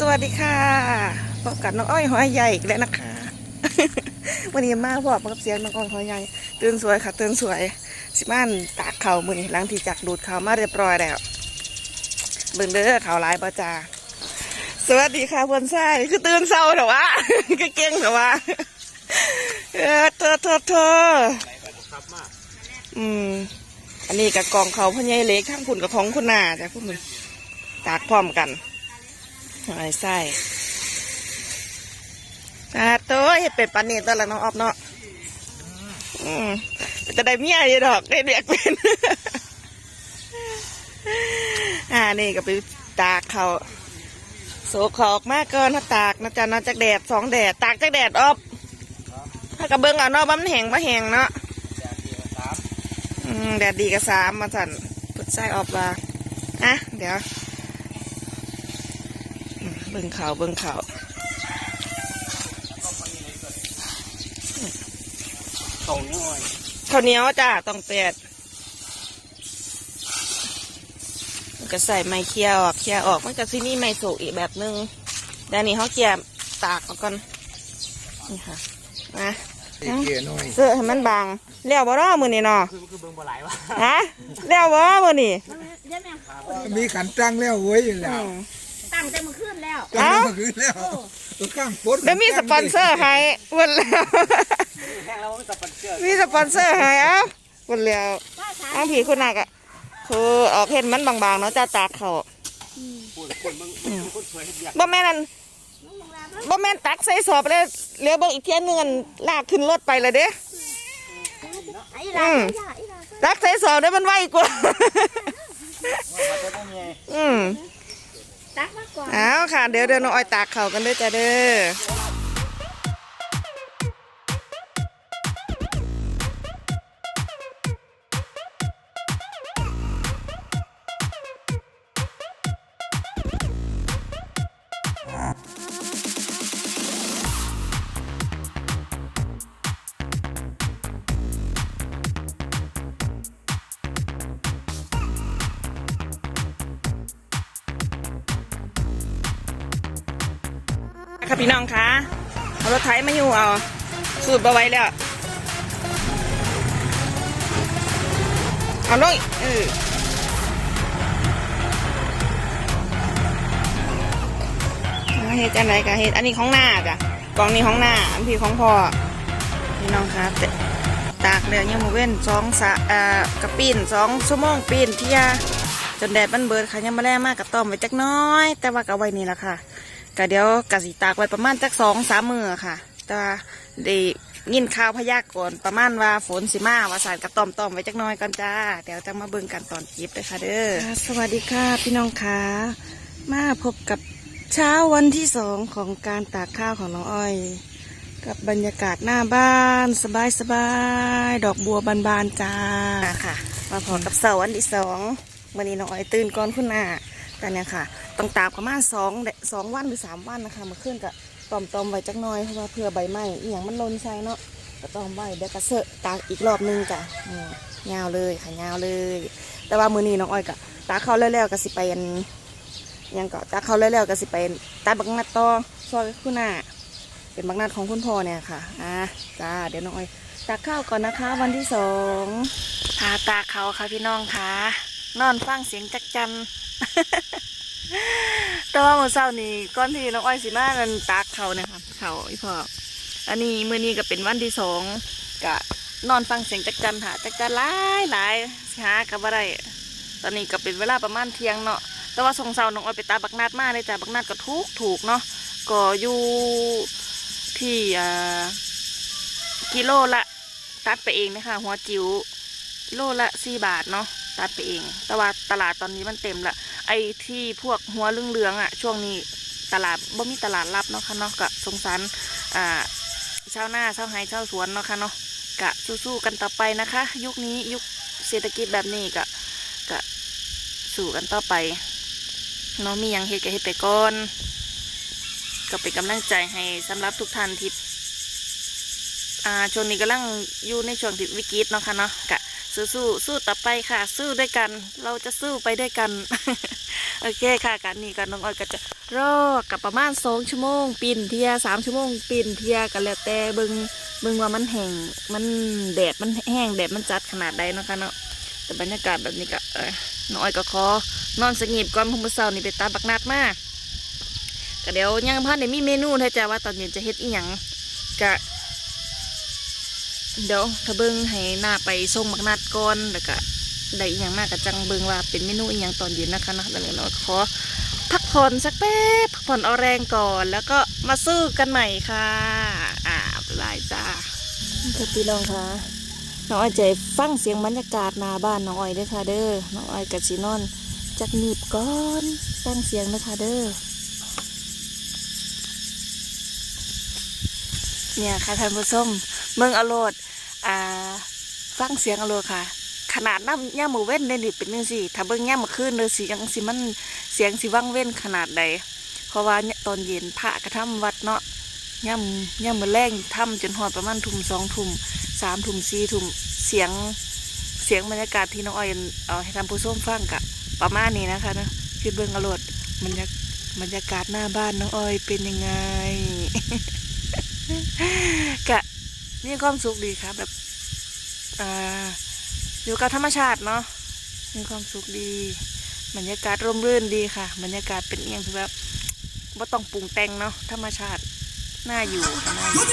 สวัสดีค่ะพบกับน้องอ้อยหอยใหญ่อีกแล้วนะคะ วันนี้มาพบกับเสียงน้องอ้อยหอยใหญ่ตื่นสวยค่ะตื่นสวย สิบ้านตากเข่ามือหลังที่จากดูดเข่ามาเรียบร้อยแล้วเบิ่งเด้อเข่าลายประจา สวัสดีค่ะเพื่อนชายคือตื่นเศร้าแต่ว่าก็เก่งแต่ว่าเออเธอเธอเธออืมอันนี้กับกองเขาพ่อใหญ่เล็กข้างคุณกับของคุณนาจ้ะพวกมึงตากพร้อมกัน หอยไส้ตาโต้เห็ดเป็ดปันนี่ตอนละน้องออบเนาะอืมจะได้เมียอยู่ดอกได้เด็กเป็นอ่านี่ก็ไปตากเขาโศกขอกมาเกินถ้าตากนะจ๊ะนอกจากแดดสองแดดตากจากแดดออบถ้ากระเบื้องเอานาะบ้ามันแห้งมาแห้งเนาะแดดดีกับสามมาสั่นพุดไส้ออบว่าอะเดี๋ยว เบิ่งเขาวเบิ่งเขาวตรงนี้อยข้าวเหนียวจ้าต้องแปดมันก็ใส่ไม้เคี่ยวออกเคี่ยวออกมันก็ซินี่ไม้โศกอีกแบบนึงด้านนี้เขาเคี่ยวตากออกก่อนนี่ค่ะนะเกียร์น้อยเสื้อให้มันบางเลี้ยวบ่รอมือนี่เนาะคือคือเบิ่งบ่หลายวะฮะเลี้ยวบ่มือนี่มีขันตั้งแล้วเว้ยอยู่อืแล้ว มตั้งแต่เมื่อคืนแล้วตั้งเอ้าแล้วคืนแล้วตัวข้างปดเดี๋ยวมีสปอนเซอร์ให้หมดแล้ว แห้งแล้วมันจะปันเชือกมีสปอนเซอร์ให้เอ้าหมดแล้วว่าสาอ้างผีคุณนักอะคือออกเห็นมันบางๆเนาะจ้าตากเขาปวดปวดมึงมึงคนสวยเฮ็ดเบียกบ่แม่นอั่นน้องโรงแรมแล้วบ่แม่นตักใส่สอบเลยเลี้ยวเบิ่งอีกเที่ยหนึงอันลากขึ้นรถไปเลยเด้ไอ้ลาอืมไอ้ลาไอ้ลาตักใส่สอบได้มันไวกว่ามาตัวนี้อืม ตักมาก่อน เอาค่ะ เดี๋ยวเดี๋ยวน้องอ้อยตากเขากันด้วยจ้าเด้อ ค่ะพี่น้องคะเอารถไถมาอยู่เอา สูตรบาไว้แล้ว เอาเลยเออเอาเฮ็ดจังไรกะเฮ็ดอันนี้ของหน้าจ้ะกล่องนี้ของหน้าอันพี่ของพ่อพี่น้องคะแต่ตากเดือยังโมเว้นสองสะเอ่อกระปีนสองชั่วโมงปีนเที่ยจนแดดมันเบิดค่ะยังมาแล่มากกับต้อมไว้จักน้อย แต่ว่าก็เอาไว้นี่แหละค่ะ ก็เดี๋ยวกะสิตากไว้ประมาณจักสองสามมือค่ะ แต่ว่าได้ยินข่าวพยากรณ์ประมาณว่าฝนสิมาว่าสารกระต้อมต้อมไว้จักหน้อยก่อนจ้า เดี๋ยวจะมาเบิ่งกันตอนจิบเลยค่ะเด้อสวัสดีค่ะพี่น้องค่ะมาพบกับเช้าวันที่สองของการตากข้าวของน้องอ้อย กับบรรยากาศหน้าบ้านสบายสบายๆดอกบัวบานๆจ้าค่ะ มาพอกับเสาร์วันที่สองวันนี้น้องอ้อยตื่นก่อนคุณหน้า กันเนี่ยค่ะต้องตากประมาณสองสองวันหรือสามวันนะคะมาขึ้นกับตอมตอมๆไว้จักน้อยเพราะว่าเพื่อใบไม้อหย่างมันหลนใส่เนาะก็ตอมไว้เดี๋ยวกระเซาะตากอีกรอบนึงจ้ะยาวเลยค่ะยาวเลย แต่ว่ามือนี้น้องอ้อยก็ตากเขาแล้วๆก็สิไปนยังก็ตากเขาแล้วๆก็สิไปตาบักนัดต่อซอยคุณหน้าเป็นบักนัดของคุณพ่อเนี่ยค่ะอะจ้าเดี๋ยวน้องอ้อยตากข้าวก่อนนะคะ วันที่สองพาตากเขาค่ะพี่น้องค่ะ นอนฟังเสียงจักจันแต่ว่าเมื่อเช้านี้ก่อนที่น้องอ้อยสิมานันตากเขาเนี่ยค่ะเขาอีพออันนี้มื้อนี้ก็เป็นวันที่สองกะนอนฟังเสียงจักจันหาจักจันหลายหลายสิหากับอะไรตอนนี้ก็เป็นเวลาประมาณเที่ยงเนาะแต่ว่าสงเสาร์น้องอ้อยไปตาบักนาดมาเลยจ้ะบักนาดก็ถูกถูกเนาะก็อยู่ที่อ่ากิโลละตัดไปเองนะคะหัวจิ๋วกิโลละสี่บาทเนาะ ตัดไปเอง แต่ว่าตลาดตอนนี้มันเต็มละไอ้ที่พวกหัวเหลืองๆอะ ช่วงนี้ตลาดบ่มีตลาดรับเนาะค่ะเนาะก็สงสารอ่าชาวนาชาวไร่ชาวสวนเนาะค่ะเนาะกะสู้ๆกันต่อไปนะคะ ยุคนี้ยุคเศรษฐกิจแบบนี้กะกะสู้กันต่อไปเนาะมียังเฮ็ดก็เฮ็ดไปก่อนก็เป็นกำลังใจให้สำหรับทุกท่านที่อ่าช่วงนี้กำลังอยู่ในช่วงที่วิกฤตเนาะค่ะเนาะกะ สู้สู้สู้ต่อไปค่ะ สู้ด้วยกัน เราจะสู้ไปด้วยกัน โอเคค่ะการนี้กันน้องอ้อยก็จะรอกับประมาณสองชั่วโมง ปิ่นเทียสามชั่วโมง ปิ่นเทียกันแล้วแต่เบิงเบิงว่ามันแห้งมันแดดมันแห้งแดดมันจัดขนาดใดนะคะเนาะแต่บรรยากาศแบบนี้ก็เออน้อยก็ขอนอนสงีบก่อนพุ่งนี้เช้านี่ไปตามบักนัดมากก็เดี๋ยวยังพันได้มีเมนูถ้าจะว่าตอนเย็นจะเฮ็ดอีหยังก็ เดี๋ยวถ้าเบิงให้หน้าไปส่งบักนัดก่อนแล้วก็ได้อีหยังมากก็จังเบิงว่าเป็นเมนูอีหยังตอนเย็นนะคะนะแล้วเดี๋ยวน้อขอพักผ่อนสักแป๊บพักผ่อนเอาแรงก่อน แล้วก็มาสู้กันใหม่ค่ะอ่าบ๊ายบายจ้าพี่น้องค่ะน้องอ้อยใจฟังเสียงบรรยากาศนาบ้านน้องอ้อยเด้วยค่ะเด้อน้องอ้อยกับชีนอนจักหนีบก่อนฟังเสียงนะคะเด้อ เนี่ยค่ะท่านผู้ชมเมืองอโรดอ่าฟังเสียงอโรดค่ะ ขนาดน้ำย่ามือเว้นได้นี่เป็นยังสิถ้าเบิ่งย่ามือคืนเลยสิยังสิมันเสียงสิว่างเว้นขนาดใด เพราะว่าตอนเย็นพระกระทำวัดเนาะย่ำย่ำมือแรงทำจนหอดประมาณทุ่มสองทุ่มสามทุ่มสี่ทุ่มเสียงเสียงบรรยากาศที่น้องอ้อยเอาให้ทำผู้ส้มฟังกะประมาณนี้นะคะเนาะคือเบิ่งอโรดบรรยากาศหน้าบ้านน้องอ้อยเป็นยังไง กะมีความสุขดีค่ะ แบบอ่าอยู่กับธรรมชาติเนาะมีความสุขดีบรรยากาศร่มรื่นดีค่ะ บรรยากาศเป็นเอียงคือแบบว่าต้องปรุงแต่งเนาะธรรมชาติน่าอยู่ค่ะน่าอยู่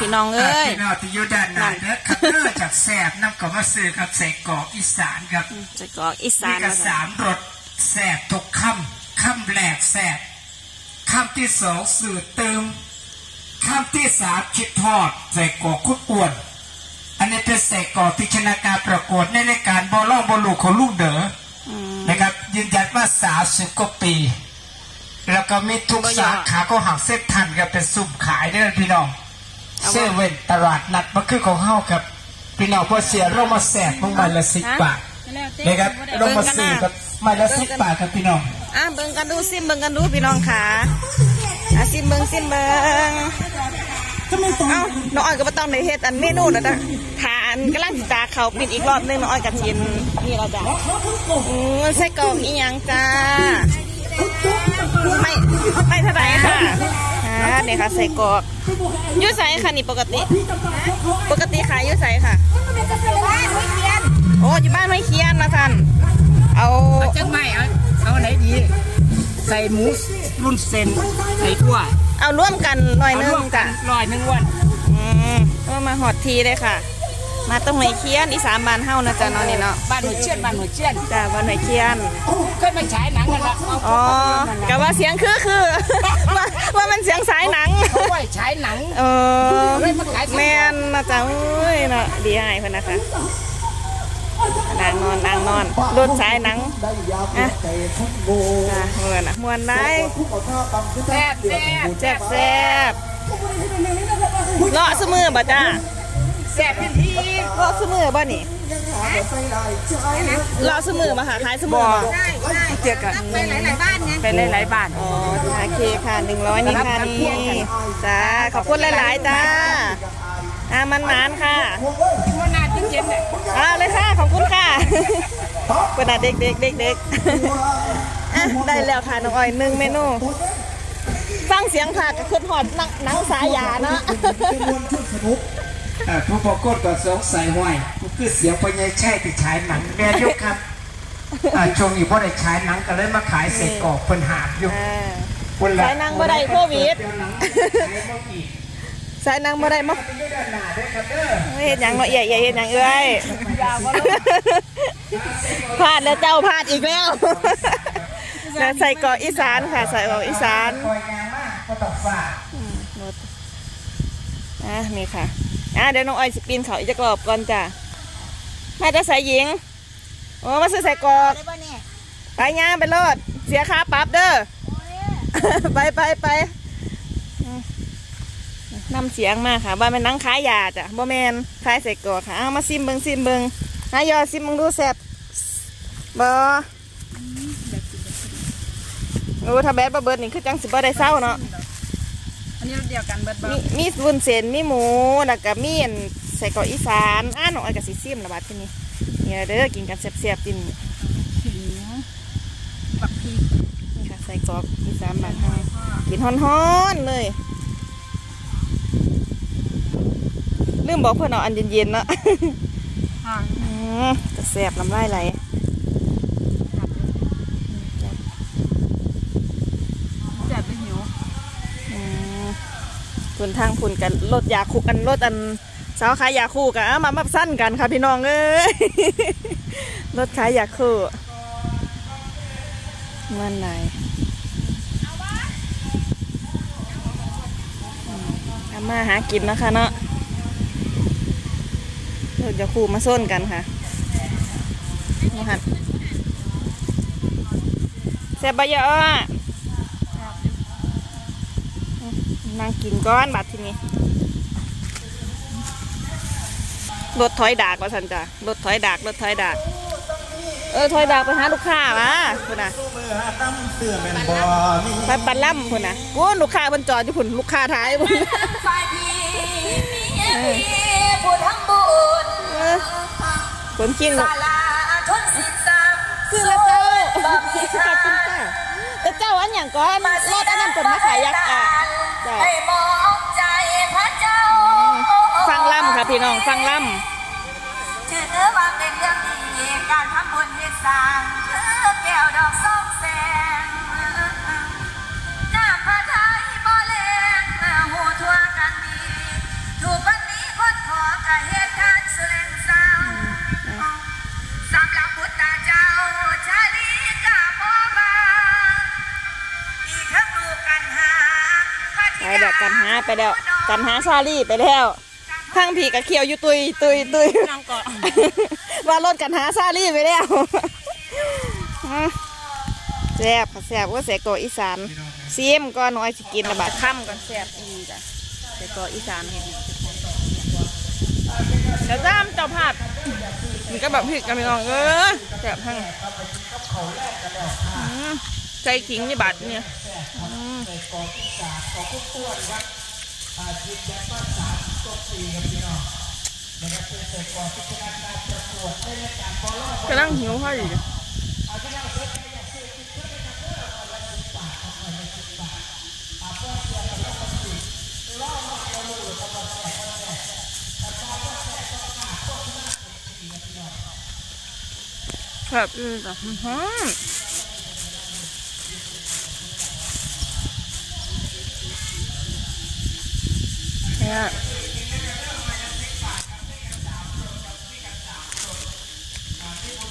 พี่น้องเอ้ยพี่น้องที่อยู่ด้านหน้าเด้อครับเด้อจากแสบน้ำก็มาซื้อกับใส่กรอกอีสานครับจะกรอกอีสามีนกระนะสาคะมรสแสบทุกคำคำแรกแสบคำที่สองสื่อเติม คำที่สามคิดทอดใส่กรอกคุดอ้วน อันนี้เป็นใส่กรอกที่ชนะการประกวดในรายการบอลล่อบอลลูกของลูกเด๋ออืมนะครับ ยืนยันว่าสาวสิบกว่าปี แล้วก็มีทุกบ่ยอสาขาก็หักเส้นทันกับเป็นสุ่มขายเด้อพี่น้องเอาบ่เซเว่นตลาดนัดมาคือของเฮาครับ พี่น้องพอเสียเรามาแสกมึงใบละสิบบาทนะครับเรามาซื้อกับใบละสิบบาทครับพี่น้องอะเบิ่งกันดูซิมเบิ่งกันดูพี่น้องค่ะ อะซิมเบิ่งซิมเบิ่งเอ้าน้องอ้อยก็บ่ต้องได้เฮ็ดอันเมนูแล้วนะทานกำลังสิตาเขาปิดอีกรอบหนึงน้องอ้อยกับชินนี่ละจ้ะอือใส่กรอกอีหยังจ้าไม่ไม่เท่าไหร่ค่ะอ่าเนี่ยค่ะใส่กรอกอยุ่ใส่ค่ะนี่ปกติ ปกติขายอยุ่ใส่ค่ะโอ้อยู่บ้านไม่เคียนนะท่านเอาจังไม่เอาเอาไหนดี ใส่หมู รุ่นเซนใส่ทั่วเอาร่วมกันหน่อยเอานึร่วงมกัจ้ะนลอยหนึ่งวันอืมก็มาหอดทีเลยค่ะ มาตรงไหนเคียนอีสานบ้านเฮานะจ๊ะเนาะนี่เนาะบ้านหัวเชี่ยนบ้านหัวเชี่ยนจ้าบ้านไหนเคียนเคยไปฉายหนังกันละเอาอ๋อกะว่าเสียงคือคือว่าว่ามันเสียงสายหนังเขาไว้ฉายหนังเออเลยมาขายแมนนะจ๊ะเอ้ยเนาะดีให้เพิ่นนะคะ นางนอนนางนอนรถสายหนังอะจ้ะเมื่อน่ะมวนได้แซ่บแซ่บแซ่บแซ่บเลาะสมือบ่จ้าแซ่บพี่ทีเลาะสมือบ่นี่เลาะสมือบ่ค่ะขายสมือบ่เจียกันไปหลายๆบ้านไงไปหลายๆบ้านอ๋อโอเคค่ะหนึ่งร้อยนี่ค่ะนี่จ้าขอบคุณหลายๆจ้าอ่ามันหมานค่ะว่านาจิ้ง เย็นเนี่ยเอาเลยค่ะขอบคุณค่ะกระดาษเด็กเด็กเด็กเด็กอะได้แล้วค่ะน้องอ้อยหนึ่งเมนูฟังเสียงผักกับคุณหอดหนังหนังสายยาเนาะอ่าผู้ปรากฏก็สงสัยว่ามันคือเสียงปัญญาแช่ที่ฉายหนังแม่ยกครับอ่าช่วงนี้พ่อได้ฉายหนังก็เลยมาขายใส่กรอกเพิ่นหาบอยู่อ่าคนละฉายหนังบ่ได้โควิด สายหนังบ่ได้มั้งเฮ็ดหยังเนาะใหญ่ใหญ่เฮ็ดหยังเอ้ยพลาดแล้วเจ้าพลาดอีกแล้วแล้วใส่เกาะอีสานค่ะ ใส่เกาะอีสานคอยงานมากก็ต้องฝากอะนี่ค่ะอะเดี๋ยวน้องอ้อยสิปีนเขาอีกจะกรอบก่อนจ้ะมาจะใส่หญิงโอ้มาซื้อใส่กรอบได้ป่ะเนี่ยไปย่างไปโลดเสียค่าปรับเด้อไปไปไปอืม นำเสียงมาค่ะว่ามันนั่งขายยาจ้ะบ่แมนขายใส่กรอกค่ะเอามาซิมเบิงซิมเบิงนายยอซิมเบิงดูแซ่บบ่โอ้ถ้าแบดบ่เบิดนี่คือจังสิบ่ได้เศร้าเนาะอันนี้เดียวกันเบิดมีมีวุ้นเส้นมีหมูแล้วก็มีอันใส่กรอกอีสานอ่าน้องอ้อยกับสีซิมละบาดทีนี้เนี่ยเด้อกินกันแซ่บๆกินขิงบักพีนี่ค่ะใส่ส่กรอกอีสานบ้านเฮากินฮ้อนๆเลย ลืมบอกเพื่อนเอาอันเย็นๆเนาะค่ะอืมจะแสบน้ำลายไหลแซ่บไปหิวอืมคุณทางคุณกันรถยาคูอันรถอันสาวขายยาคูกันมามาสั้นกันค่ะพี่น้องเอ้ยรถขายยาคูมันไหนอืมทำมาหากินนะคะเนาะ รถยาคูมาส้นกันค่ะนี่ค่ะแซ่บปะเยอะนั่งกินก้อนบัดทีนี้รถถอยดากว่าสันจ้ะรถถอยดากรถถอยดากเออถอยดากไปหาลูกค้าวะพุ่นน่ะไปปันล่ำพุ่นน่ะกูลูกค้าเพิ่นจอดอยู่พุ่นลูกค้าท้ายผู้ทำบุญ เออคนกินศาลาทนสินสามซื้อแล้วเจ้าขอบคุณจ้าแต่เจ้าอันอย่างก้อนรถอันนั้นเป็นมาขายยักษ์อะจ้ะให้มองใจพระเจ้าฟังล่ำค่ะพี่น้องฟังล่ถือว่าเป็นเรื่องดีการทำบุญเฮ็ดสร้างคือแก้วดอกสองแสงน้ำพระทัยบ่แลงหูทั่วกันดีถูกวันนี้คนขอกะเหตุ กันหาไปแล้ว กันหาซาลี่ไปแล้วทางผีกับเขียวอยู่ตุยตุยตุยน้องเกาะว่ารถกันหาซาลี่ไปแล้วอืมแซ่บค่ะแซ่บว่าใส่กรอกอีสานซีมก่อนน้อยสิกินระบาดค่ำก่อนแซ่บอีจ้ะใส่กรอกอีสานเดี๋ยวจ้ามเจ้าภาพมันก็แบบพริกกันไปน้องเออแซ่บทั้งอืม ใส่ขิงนี่บาดเนี่ยอืมกำลังหิวพอดีครับอือจ้ะอื้อหือ เนี่ย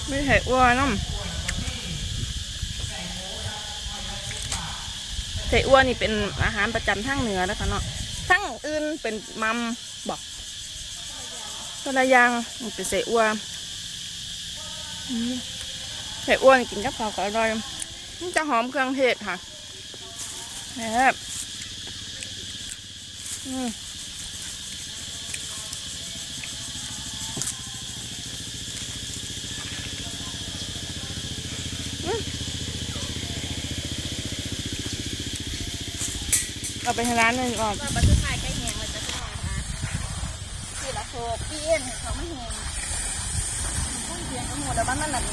ไม่ใช่อ้วนน้ำใส่อ้วนนี่เป็นอาหารประจำทางเหนือนะคะเนาะทั้งอื่นเป็นมัมบอกคนละยางมันเป็นใส่อ้วนใส่อ้วนกินกับข้าวก็อร่อยมันจะหอมเครื่องเทศค่ะแซ่บอืม เอาไปทางร้านนึงก่อนบัตรไทยใกล้แหงเลยจะพี่น้องนะสี่ละโศกพี่เอ็นเขาไม่แหงพุ่งเสียงกระหมูแล้วบ้านนั่นแหละ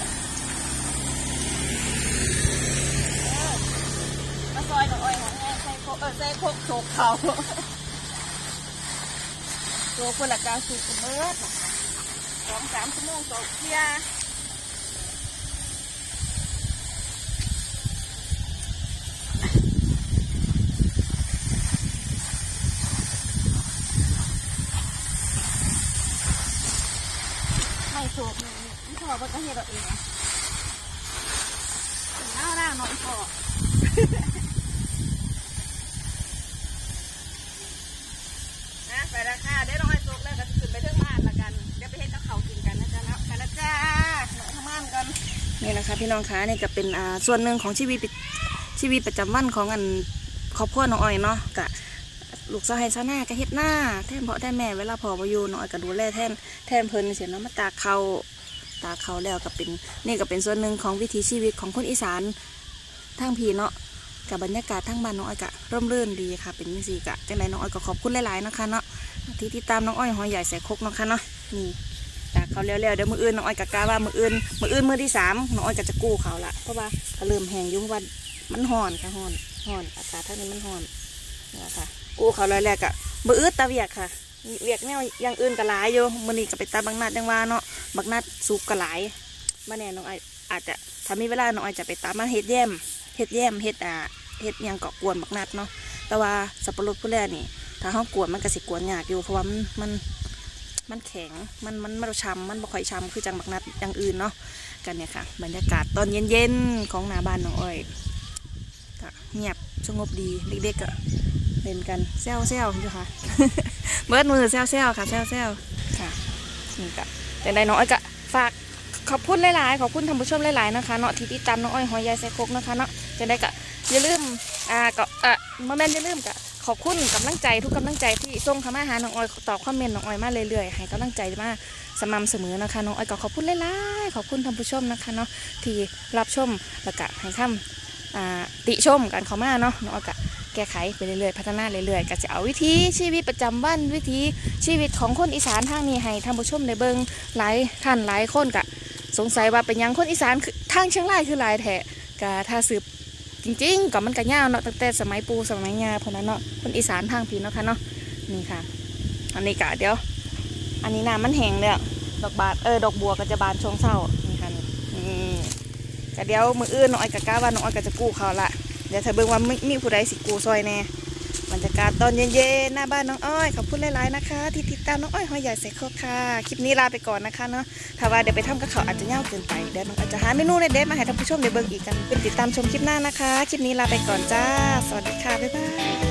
มาซอยดอกอ้อยของแม่ใส่โคเออใส่โคกโศกเขาตัวคนละกาสูกุเบิร์ดสองสามชั่วโมงต่อเที่ยไม่โศกนี่นี่พ่อว่าจะ เฮ็ดเอาเองเอาหน้าหน่อยพอนะไปราคาได้ร้อยสกแล้วก็ขึ้นไปเรื่องบ้านละกันเดี๋ยวไปเห็นกับเขากินกันนะจ๊ะแล้วกันนะจ้าทำงานกันนี่นะคะพี่น้องคะนี่ก็เป็นอ่าส่วนหนึ่งของชีวิตชีวิตประจำวันของอันครอบครัวน้องอ้อยเนาะกะลูกสะใภ้ชาวนาก็เฮ็ดหน้าแทนพ่อแทนแม่เวลาพอบ่อยู่น้องอ้อยก็ดูแลแทนแทนเพลินเสียเนาะมาตากเขา ตาเขาแล้วก็เป็นนี่ก็เป็นส่วนหนึ่งของวิถีชีวิตของคนอีสานทางพีเนาะกับบรรยากาศทั้งบ้านน้องอ้อยกะร่มรื่นดีค่ะ เป็นมิสีกะจังไรน้องอ้อยก็ขอบคุณหลายๆนะคะเนาะที่ติดตามน้องอ้อยหอยใหญ่ใส่คกนะค่ะเนาะนี่จาเขาแล้วๆเดี๋ยวมืออื่นน้องอ้อยกะกล้าว่ามืออื่นมืออื่นมือที่สามน้องอ้อยก็จะกู้เขาละเพราะว่าก็เริ่มแห้งยุ่เพราะว่ามันห่อนค่ะห่อนห่อนอากาศท่านี้มันห่อนนี่แหละค่ะ กู้เขาเลยแรกอะบ่อึดตาเวียกค่ะเวียกแนวอย่างอื่นก็หลายอยู่มือนี้ก็ไปตาบักนัดยังว่าเนาะ บักนัดสุกก็หลายมาแน่น้องไออาจจะถ้ามีเวลาน้องไอจะไปตามมาเฮ็ดแย้มเฮ็ดแย้มเฮ็ดอ่าเฮ็ดยังเกาะกวนบักนัดเนาะแต่ว่าสับปะรดผู้แรกนี่ ถ้าห้องกวนมันก็สิกวนยากอยู่เพราะว่ามันมันมันแข็งมันมันมันช้ำมันบ่ค่อยช้ำคือจังบักนัดอย่างอื่นเนาะกันเนี่ยค่ะ บรรยากาศตอนเย็นๆของหน้าบ้านน้องอ้อยก็เงียบสงบดีเด็กๆก็เล่นกันแซวๆอยู่ค่ะเบิดมือแซวๆค่ะแซวๆค่ะนี่ก็ แต่ได้น้องอ้อยก็ฝากขอบคุณหลายๆขอบคุณท่านผู้ชมหลายๆนะคะเนาะที่ติดตามน้องอ้อยหอยยายแซคกนะคะเนาะจะได้ก็อย่าลืมอ่าก็อ่อมาแม่นอย่าลืมก็ขอบคุณกำลังใจทุกกำลังใจที่ส่งเข้ามาหาน้องอ้อยตอบคอมเมนต์น้องอ้อยมาเรื่อยๆให้กำลังใจมาสม่ำเสมอนะคะน้องอ้อยก็ขอบคุณหลายๆขอบคุณท่านผู้ชมนะคะเนาะที่รับชมแล้วก็ให้คำอ่าติชมกันเข้ามาเนาะน้องอ้อยก็ แก้ไขไปเรื่อยๆพัฒนาเรื่อยๆก็จะเอาวิธีชีวิตประจำวันวิธีชีวิตของคนอีสานทางนี้ให้ท่านผู้ชมได้เบิ่งหลายท่านหลายคนก็สงสัยว่าเป็นยังคนอีสานคือทางเชียงรายคือหลายแท้ก็ถ้าสืบจริงๆก็มันก็ยาวเนาะตั้งแต่สมัยปูสมัยยาพวกนั้นเนาะคนอีสานทางพีเนาะค่ะเนาะนี่ค่ะ อันนี้กะเดี๋ยว อันนี้น้ำมันแห้งเลยดอกบานเออดอกบัวก็จะบานช่วงเศร้านี่ค่ะนี่ก็เดี๋ยวมืออื่นน้องอ้อยกะกล้าว่าน้องอ้อยก็จะกู้เขาละ เดี๋ยวเธอเบิ่งว่ามีมีผู้ใดสิกูซอยแน่บรรยากาศตอนเย็นๆหน้าบ้านน้องอ้อยขอบคุณหลายๆนะคะ ที่ติดตามน้องอ้อยหอยใหญ่ใส่ครกค่ะคลิปนี้ลาไปก่อนนะคะเนาะถ้าว่าเดี๋ยวไปทำกับเขาอาจจะยาวเกินไปเดี๋ยวน้องอาจจะหาเมนูในเด็ดมาให้ท่านผู้ชมได้เบิ่งอีกกันเป็นติดตามชมคลิปหน้านะคะคลิปนี้ลาไปก่อนจ้า สวัสดีค่ะบ๊ายบาย